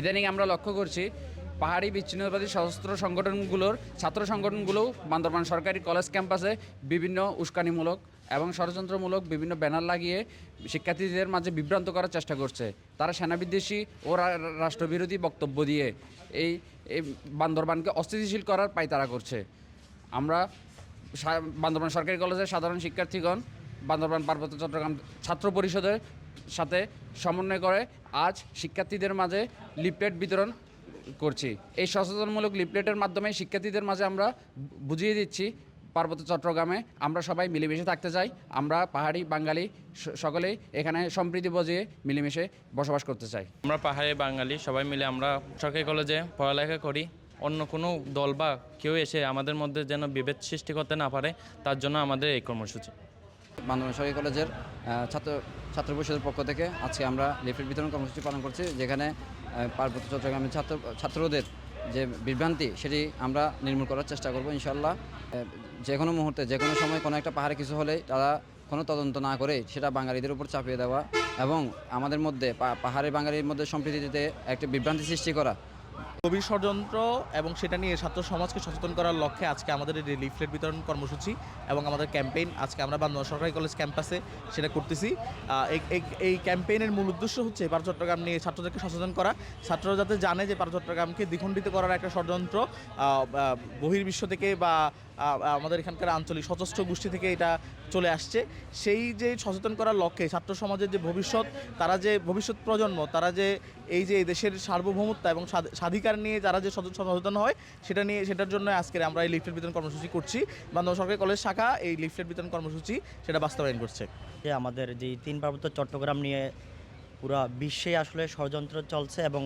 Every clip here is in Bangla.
ইদানিং আমরা লক্ষ্য করছি পাহাড়ি বিচ্ছিন্নতাবাদী সশস্ত্র সংগঠনগুলোর, ছাত্র সংগঠনগুলোও বান্দরবান সরকারি কলেজ ক্যাম্পাসে বিভিন্ন উস্কানিমূলক এবং ষড়যন্ত্রমূলক বিভিন্ন ব্যানার লাগিয়ে শিক্ষার্থীদের মাঝে বিভ্রান্ত করার চেষ্টা করছে। তারা সেনাবিদ্বেষী ও রাষ্ট্রবিরোধী বক্তব্য দিয়ে এই এই বান্দরবানকে অস্থিতিশীল করার পায় তারা করছে। আমরা বান্দরবান সরকারি কলেজের সাধারণ শিক্ষার্থীগণ বান্দরবান পার্বত্য চট্টগ্রাম ছাত্র পরিষদের সাথে সমন্বয় করে আজ শিক্ষার্থীদের মাঝে লিফলেট বিতরণ করছি। এই সচেতনমূলক লিফলেটের মাধ্যমে শিক্ষার্থীদের মাঝে আমরা বুঝিয়ে দিচ্ছি, পার্বত্য চট্টগ্রামে আমরা সবাই মিলেমিশে থাকতে চাই, আমরা পাহাড়ি বাঙালি সকলেই এখানে সম্প্রীতি বজিয়ে মিলেমিশে বসবাস করতে চাই। আমরা পাহাড়ি বাঙালি, সবাই মিলে আমরা সরকারি কলেজে পড়ালেখা করি। অন্য কোনো দল বা কেউ এসে আমাদের মধ্যে যেন বিভেদ সৃষ্টি করতে না পারে, তার জন্য আমাদের এই কর্মসূচি। বান্দরবান সরকারি কলেজের ছাত্র ছাত্র পরিষদের পক্ষ থেকে আজকে আমরা লিফলেট বিতরণ কর্মসূচি পালন করছি, যেখানে পার্বত্য চট্টগ্রামের ছাত্র, ছাত্রদের যে বিভ্রান্তি, সেটি আমরা নির্মূল করার চেষ্টা করব ইনশাল্লাহ যে কোনো মুহূর্তে, যে কোনো সময় কোনো একটা পাহাড়ে কিছু হলে তারা কোনো তদন্ত না করে সেটা বাঙালিদের উপর চাপিয়ে দেওয়া এবং আমাদের মধ্যে পাহাড়ি বাঙালির মধ্যে সম্প্রীতিতে একটি বিভ্রান্তি সৃষ্টি করা গভীর ষড়যন্ত্র এবং সেটা নিয়ে ছাত্র সমাজকে সচেতন করার লক্ষ্যে আজকে আমাদের এই লিফলেট বিতরণ কর্মসূচি এবং আমাদের ক্যাম্পেইন আজকে আমরা বান্দরবান সরকারি কলেজ ক্যাম্পাসে সেটা করতেছি। এই- ক্যাম্পেইনের মূল উদ্দেশ্য হচ্ছে পার চট্টগ্রাম নিয়ে ছাত্রদেরকে সচেতন করা। ছাত্ররা যাতে জানে যে পার চট্টগ্রামকে দ্বিখণ্ডিত করার একটা ষড়যন্ত্র বহির্বিশ্ব থেকে বা আমাদের এখানকার আঞ্চলিক সশস্ত্র গোষ্ঠী থেকে এটা চলে আসছে। সেই যে সচেতন করার লক্ষ্যে ছাত্র সমাজের যে ভবিষ্যৎ, তারা যে ভবিষ্যৎ প্রজন্ম, তারা যে এই যে দেশের সার্বভৌমত্ব এবং স্বাধিকার নিয়ে যারা যে সচেতন হয়, সেটা নিয়ে সেটার জন্য আজকের আমরা এই লিফলেট বিতরণ কর্মসূচি করছি। বান্ধব সরকারি কলেজ শাখা এই লিফলেট বিতরণ কর্মসূচি সেটা বাস্তবায়ন করছে। আমাদের যে তিন পার্বত্য চট্টগ্রাম নিয়ে পুরো বিশ্বে আসলে ষড়যন্ত্র চলছে এবং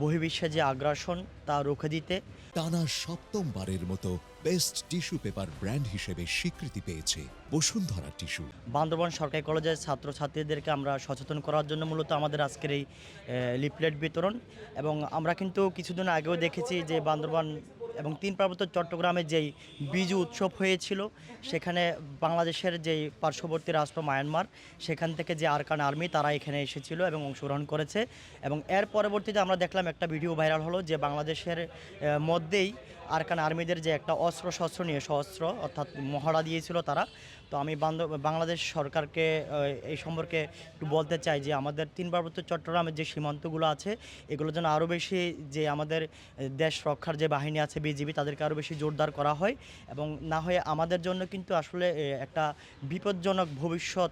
বহির্বিশ্বে যে আগ্রাসন তা রুখে দিতে টানা সপ্তমবারের মতো বেস্ট টিস্যু পেপার ব্র্যান্ড হিসেবে স্বীকৃতি পেয়েছে বসুন্ধরা টিস্যু। বান্দরবান সরকারি কলেজের ছাত্রছাত্রীদেরকে আমরা সচেতন করার জন্য মূলত আমাদের আজকের এই লিফলেট বিতরণ এবং আমরা কিন্তু কিছুদিন আগেও দেখেছি যে বান্দরবান এবং তিন পার্বত্য চট্টগ্রামে যেই বিজু উৎসব হয়েছিল, সেখানে বাংলাদেশের যেই পার্শ্ববর্তী রাষ্ট্র মায়ানমার, সেখান থেকে যে আরকান আর্মি তারা এখানে এসেছিল এবং অংশগ্রহণ করেছে। এবং এর পরবর্তীতে আমরা দেখলাম একটা ভিডিও ভাইরাল হলো যে বাংলাদেশের মধ্যেই আরকান আর্মিদের যে একটা অস্ত্র শস্ত্র নিয়ে সহস্র অর্থাৎ মহড়া দিয়েছিল তারা। তো আমি বাংলাদেশ সরকারকে এই সম্পর্কে একটু বলতে চাই যে আমাদের তিন পার্বত্য চট্টগ্রামের যে সীমান্তগুলো আছে, এগুলো যেন আরও বেশি যে আমাদের দেশ রক্ষার যে বাহিনী আছে বিজিবি তাদেরকে আরও বেশি জোরদার করা হয় এবং না হয় আমাদের জন্য কিন্তু আসলে একটা বিপজ্জনক ভবিষ্যৎ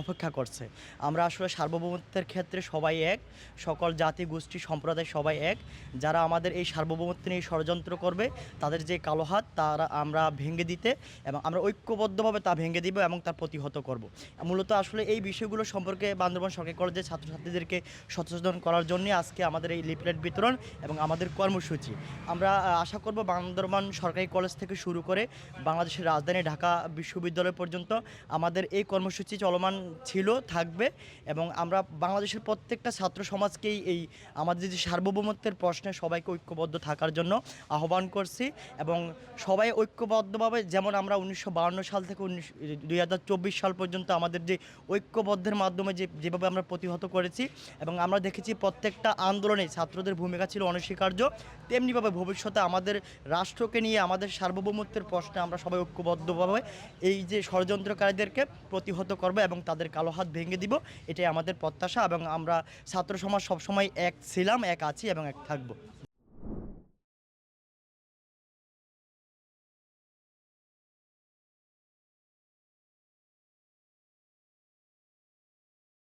অপেক্ষা করছে। আমরা আসলে সার্বভৌমত্বের ক্ষেত্রে সবাই এক, সকল জাতি, গোষ্ঠী, সম্প্রদায় সবাই এক। যারা আমাদের এই সার্বভৌমত্ব নিয়ে ষড়যন্ত্র করবে, তাদের যে কালো হাত, তারা আমরা ভেঙে দিতে এবং আমরা ঐক্যবদ্ধভাবে তা ভেঙে দিব এবং তার প্রতিহত করব। মূলত আসলে এই বিষয়গুলো সম্পর্কে বান্দরবান সরকারি কলেজের ছাত্রছাত্রীদেরকে সচেতন করার জন্য আজকে আমাদের এই লিফলেট বিতরণ এবং আমাদের কর্মসূচি। আমরা আশা করব বান্দরবান সরকারি কলেজ থেকে শুরু করে বাংলাদেশের রাজধানী ঢাকা বিশ্ববিদ্যালয় পর্যন্ত আমাদের এই কর্মসূচি চলমান ছিল, থাকবে এবং আমরা বাংলাদেশের প্রত্যেকটা ছাত্র সমাজকেই এই আমাদের যে সার্বভৌমত্বের প্রশ্নে সবাইকে ঐক্যবদ্ধ থাকার জন্য আহ্বান করছি এবং সবাই ঐক্যবদ্ধভাবে যেমন আমরা উনিশশো সাল থেকে উনিশ সাল পর্যন্ত আমাদের যে ঐক্যবদ্ধের মাধ্যমে যে, যেভাবে আমরা প্রতিহত করেছি এবং আমরা দেখেছি প্রত্যেকটা আন্দোলনে ছাত্রদের ভূমিকা ছিল অনস্বীকার্য, তেমনিভাবে ভবিষ্যতে আমাদের রাষ্ট্রকে নিয়ে আমাদের সার্বভৌমত্বের প্রশ্নে আমরা সবাই ঐক্যবদ্ধভাবে এই যে ষড়যন্ত্রকারীদেরকে প্রতিহত করব এবং তাদের কালো হাত ভেঙে দিব। এটাই আমাদের প্রত্যাশা এবং আমরা ছাত্র সমাজ সবসময় এক ছিলাম, এক আছি এবং এক থাকব।